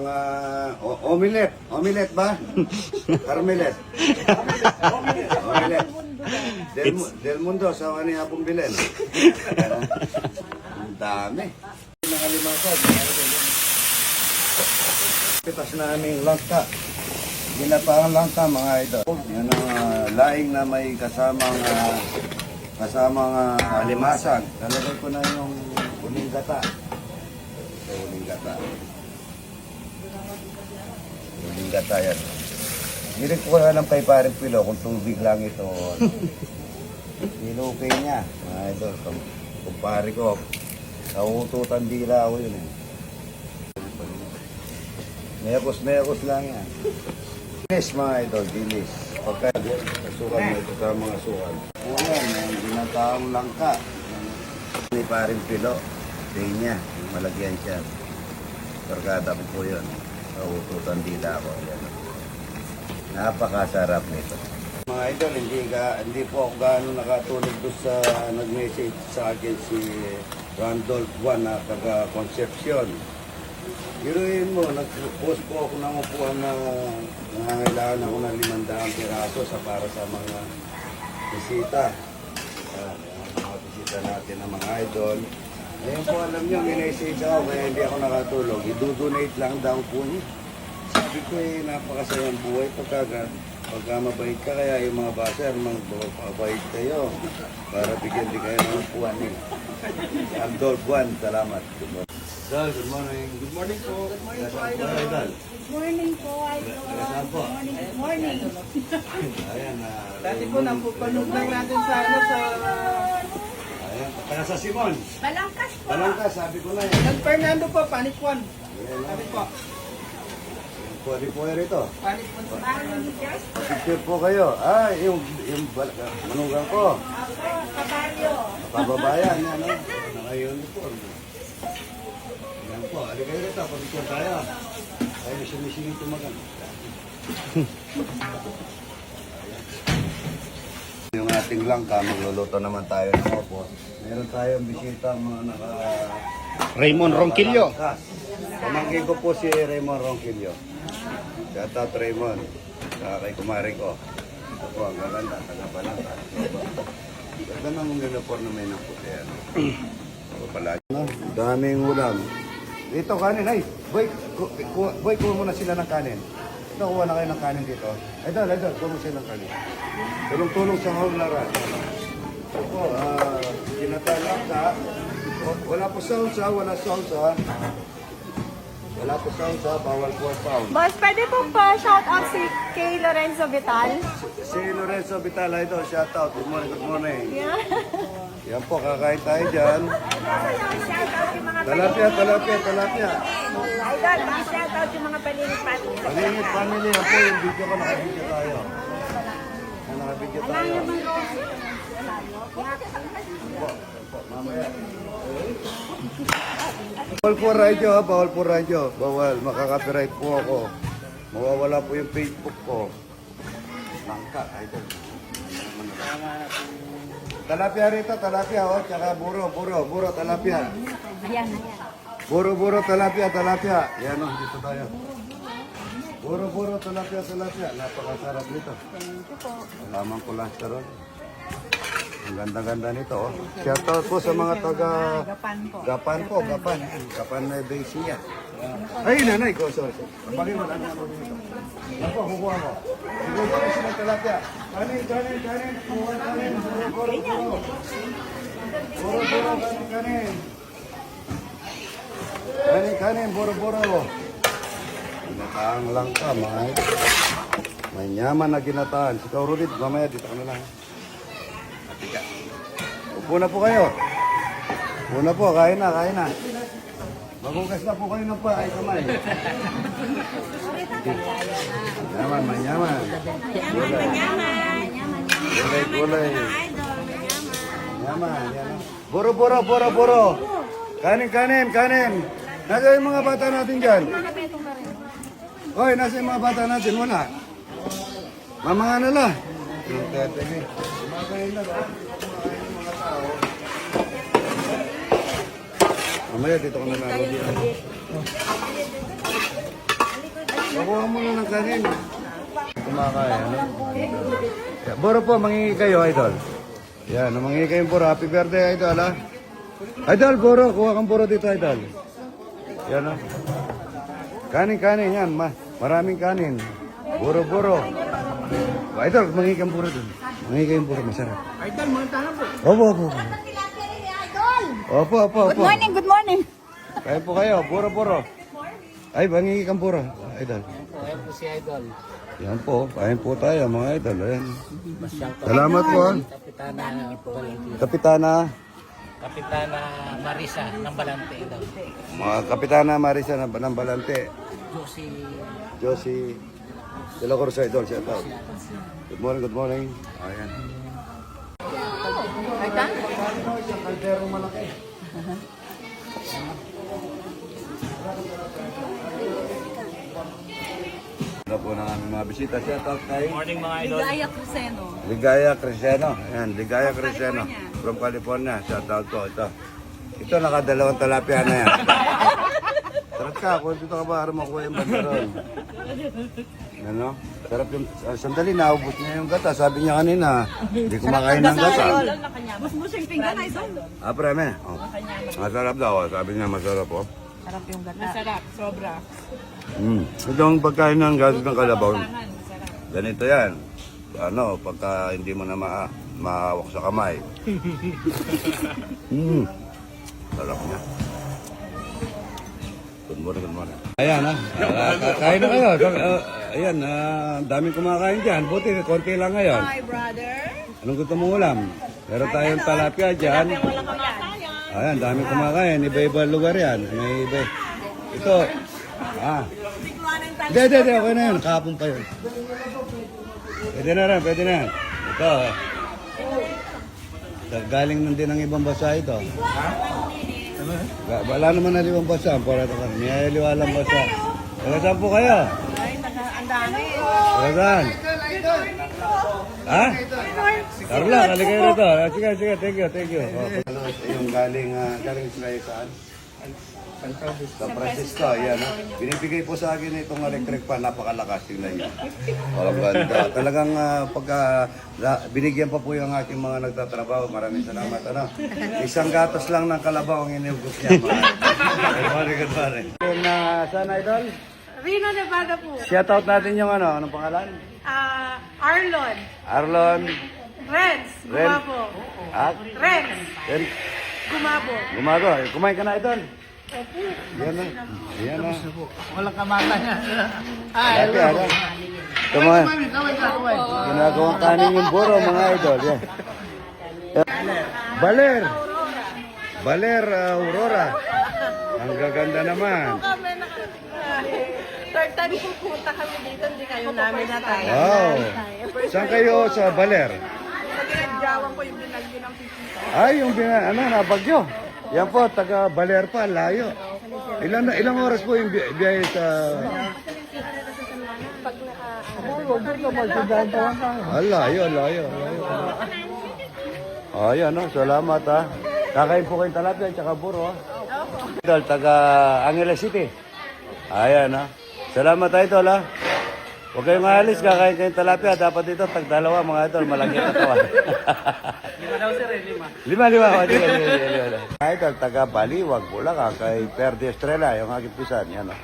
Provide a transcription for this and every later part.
mga o- omelette. Omelette ba? Carmelet. Omelette. Del, Mu- Del Mundo, sa yung hapong bilin? Ang dami. Nakalimasag. Pitas na aming langka. Ginataang langka mga idol. Yan ang ah, laing na may kasamang ah, kasamang uh, alimasag. Lalagay ko na yung uling gata. Uling gata. Uling gata yan. Hirit ko ng kay paring pilo kung tubig lang ito. Nilukay niya. Mga idol, kum- kumpare ko. Naututan dila ako yun eh. Mekos, mekos lang yan. Dilis mga idol, dilis. Pagka sukan mo ito sa mga sukan. Ayan, yung ginataong langka. Ni paring pilo. Tingin niya, malagyan siya. Kargada ko po yun. Naututan dila ako. Ayan. Napakasarap nito. Mga idol, hindi, ka, hindi po ako gaano nakatulog doon sa nag-message sa akin si Randolph Juan na taga Concepcion. Biruin mo, nag-post po ako ng upuan na nangangailangan ako ng limandaan piraso sa para sa mga bisita. Ah, mga bisita natin ng mga idol. Ngayon po alam niyo, minessage ako kaya hindi ako nakatulog. I-donate lang daw po niya. Sabi ko eh, napakasayang buhay pagka, pagka mabait ka. Kaya yung mga baser, magpapabait kayo para bigyan din kayo ng upuan niyo. Abdol Buwan, salamat. Good morning. Dol, good morning. Good morning po. Good morning po, Idol. Morning po, Idol. Po? Morning, good morning. Ayan, na. Dati po napupanood lang natin sa ano sa Kaya sa Simon. Balangkas po. Talang ka, sabi ko na yan. San Fernando po, Panikwan. Ayan, Sabi po, Pwede po yan rito. Panikwan po. Parang Diyos po. Picture po kayo. Ah, yung, yung bal- manugang ko. Ako, kabaryo. Kababayan, yan, no? Naka-uniform. Yan po, ali kayo rito, pagkikita tayo. Ay, sumisingin tumagan. Yung ating langka, magluluto naman tayo ng opo. Meron tayong bisita mga naka... Raymond Ronquillo. Pamangkin ko po si Raymond Ronquillo. Shout out Raymond. Saka kay kumari ko. Po, ang gaganda, taga Balangka. Ganda ng uniform na may ng puti. Ano? Ako pala. Daming ulam. Dito kanin, ay. Boy, boy, kuha muna sila ng kanin. Ito, kuha na kayo ng kanin dito. Idol, idol, mo sila ng kanin. Tulong-tulong sa haularan. Ito po, ah, tinatalak ka. Wala po sausa, wala sausa. Wala po sausa, bawal po ang pound. Boss, pwede po pa shout out si kay Lorenzo Vital? Si Lorenzo Vitala ito, shout out. Good morning, good morning. Yeah. Yan po, kakain tayo dyan. Talapia, talapia, talapia. Idol, shout out yung mga palinig pati. Pag-init family, yan po yung video ko, nakabidyo tayo. Yan, nakabidyo tayo. Po, po, mamaya. Bawal po radyo ha, bawal po radyo. Bawal, makaka-copyright po ako. Mawawala po yung Facebook ko. Langka, idol. Talapia rito, talapia oh, tsaka buro, buro, buro, talapia. Ayan, ayan. Buro, buro, talapia, talapia. Yan oh, dito tayo. Buro, buro, talapia, talapia. Napakasarap nito. Alaman ko lang sa ron. Ang ganda-ganda nito. Oh. Shoutout po sa mga taga... Gapan po. Gapan po, Gapan. Gapan na Beisia. Ay, nanay ko. Sorry. Kapagin mo lang ako dito. Po, kukuha ko. Sige, buro sila talapia. Kanin, kanin, kanin. Kuha kanin. Buro, buro, buro. Buro, buro, kanin, kanin. Kanin, kanin, buro-buro. Ginataang lang ka, idol. May nyaman na ginataan. Si Kaurudit, mamaya dito ka na lang. Atika. Upo na po kayo. Upo na po, kain na, kain na. Magugas na po kayo ng pa, ay kamay. Nyaman, may nyaman. Gulay. Gulay, gulay. Nyaman, yan. Buro, buro, buro, buro. Kanin, kanin, kanin. Nasa yung mga bata natin dyan? Hoy, nasa yung mga bata natin? Wala. Mamanga na lang. Kumakain na ba? Mamaya dito ko na nalagyan. Pakuha mo na ng kanin. Kumakain, ano? Yeah, Boro po, mangingi kayo, idol. Yan, mangingi kayo boro. Happy birthday, idol, ha? Idol, boro. Kuha kang boro dito, idol. Yan, ha? Kanin, kanin, yan. Ma maraming kanin. Boro, boro. Idol, mangingi kang boro dun. Mangingi kayong boro, masarap. Idol, mga tanong po. Opo, opo, opo. Opo, opo, opo. Good morning, good morning. Kaya po kayo, buro-buro. Ay, bangi kang buro, idol. Ayan po si Idol. Yan po, kain po tayo mga idol. Ayan. Salamat po. ah. Kapitana. Kapitana, Kapitana Marisa ng Balante daw. mga Kapitana Marisa ng, ng Balante. Josie Josie De La Cruz idol, siya tao. Good morning, good morning. Ayan. Ano po ng aming mga bisita. Shout out kay Morning mga idol. Ligaya Cruceno. Ligaya Cresceno. Ayan, Ligaya Cresceno. From California. Shout out ko. Ito. Ito, nakadalawang talapia na yan. Sarap ka. Kung dito ka ba, araw makuha yung bandaron. Ano? Sarap yung... ah, sandali, naubos niya yung gata. Sabi niya kanina, hindi kumakain ng gata. Mas mo siyang pinggan, idol. Ah, preme. Oh. Masarap daw. oh. Sabi niya, masarap oh. Sarap yung gata. Masarap, sobra. Mm. Ito ang pagkain ng gatos ng kalabaw. Ganito yan. Ano, pagka hindi mo na ma mahawak sa kamay. mm. Sarap niya. Good morning, good morning. Ayan ha, kain na kayo. Uh, ayan, ah, daming kumakain dyan. Buti, konti lang ngayon. Hi, brother. Anong gusto mong ulam? Meron tayong talapia dyan. Walang ulan. Ayan, daming kumakain. Iba-iba lugar yan. May iba. Ito. Ah. Hindi, hindi, hindi. Okay na yan. Kahapon pa yun. Pwede na rin, pwede na. yan. Ito. Ga- Galing nun din ng ibang bansa ito. Ga- Wala naman na ibang bansa. Para ito kan. May liwalang bansa. Taga saan po kayo? Ay, naka- ang dami. Taga saan? Ha? Carla, kali kayo rito. Ah, Sige, sige. Thank you, thank you. Ano, yung galing, uh, galing Israel saan? San Francisco, yan. ah. Binibigay po sa akin itong electric fan, napakalakas tingnan niyo. Oh, ganda. Talagang ah, pagka la- binigyan pa po yung aking mga nagtatrabaho, maraming salamat. Ano? Isang gatos lang ng kalabaw ang iniugot niya. Good morning, good morning. Na, saan idol? Rino Nevada po. Shout out natin yung ano, anong pangalan? Ah, Arlon. Arlon. Renz. Ren. Gumabo. At, Renz. then, Gumabo. gumago. Kumain ka na idol? Yan na. Yan na. Walang kamata niya. Ano? Ito mga, ginagawang kanin yung buro, mga idol. Yan. Baler. Baler uh, Aurora. Ang gaganda naman. Third time pupunta kami dito, hindi kayo namin na tayo. Wow. Saan kayo sa Baler? Sa pinagjawan ko yung binagyo ng pipita. Ay, yung bina, ano, nabagyo. Yan po, taga Baler pa, layo. Ilan, ilang oras po yung bi- biyahe sa... Ah, layo, layo, layo. Ayan, no, salamat ha. Kakain po kayong talapia at saka buro ha. Idol, taga Angeles City. Ayan ha. Salamat idol ha. Huwag kayong alis, kakain kayong talapia. Dapat dito, tag dalawa mga idol, malaki ang katawan. Lima daw sir eh, lima. Lima, lima. O, sige, sige, sige, lima. Idol, taga Baliwag, Bulacan, kay Perdi Estrella, yung aking pisan, yan o.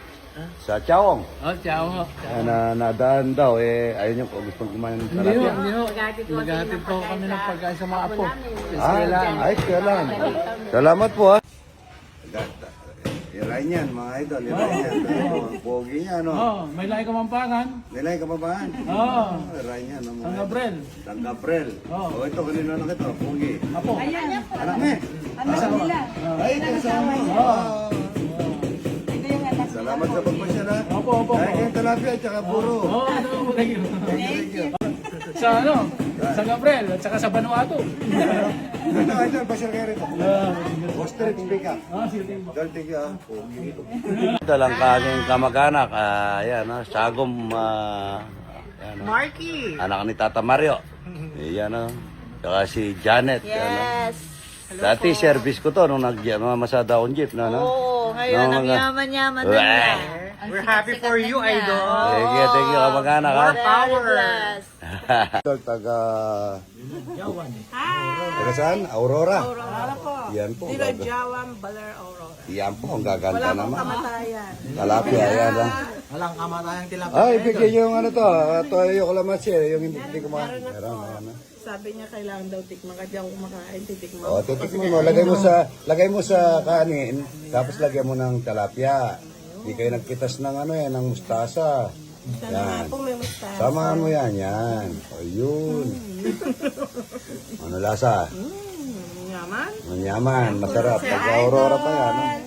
Sa Chawong. Oh, ciao. Yan, na, nadaan daw, eh, ayun yung gustong kumain ng Hindi ho, talapia. hindi ho. Naghahatid po kami ng pagkain sa mga apo. Ah, ay, kailan. Salamat po, ha. Ilay niyan, mga idol, ilay niyan. Ang Pogi niya, no? Oh, may lahi kamampangan. Nilay ka pa ba? Oo. Ilay niyan, no, San mga idol. Gabriel. San Gabriel. Oo. Oh, ito, kanina na ito, Pogi. Apo. Anak me. Asawa. Ay, kasama. Oh. Salamat sa pagpasyal, ha. Opo, opo. Kaya kayong talapia at saka buro. Oh, ano thank you. Thank you. Sa ano? Sa Gabriel at saka sa Vanuatu. Ito. Ah, sige, thank you. Dahil tingin ah. Ito lang kaming kamag-anak. ah, yan, ah, sagom. ah, yan, Marky. anak ni Tata Mario. Yan ah. Saka si Janet. Yan, ah. Yes. Dati service ko to nung nagmamasada akong jeep. No, no? Oo, ngayon Nung ang yaman-yaman na niya. We're happy for you, Idol. Thank you, thank you, kamag-anak ha. Power. Idol, taga... Taga saan? Aurora. Aurora po. Yan po. Dilo gaga- Jawam, Baler, Aurora. Yan po, ang gaganda Wala pong naman. kamatayan. Talapia, yan ha. Walang kamatayang tilapia. Ay, bigyan yung ano to, uh, toyo kalamansi, yung hindi hindi kumain. Meron, meron na. Sabi niya kailangan daw tikman ka di ako kumakain, titikman. O, titikman mo, lagay mo sa, lagay mo sa kanin, tapos lagyan mo ng talapia. Hindi kayo nagkitas ng ano yan, ng mustasa. Yan. Kung may mustasa. Samahan mo yan, yan. O, yun. Ano lasa? Mm, yaman. Manyaman, masarap. Pag-aurora pa yan.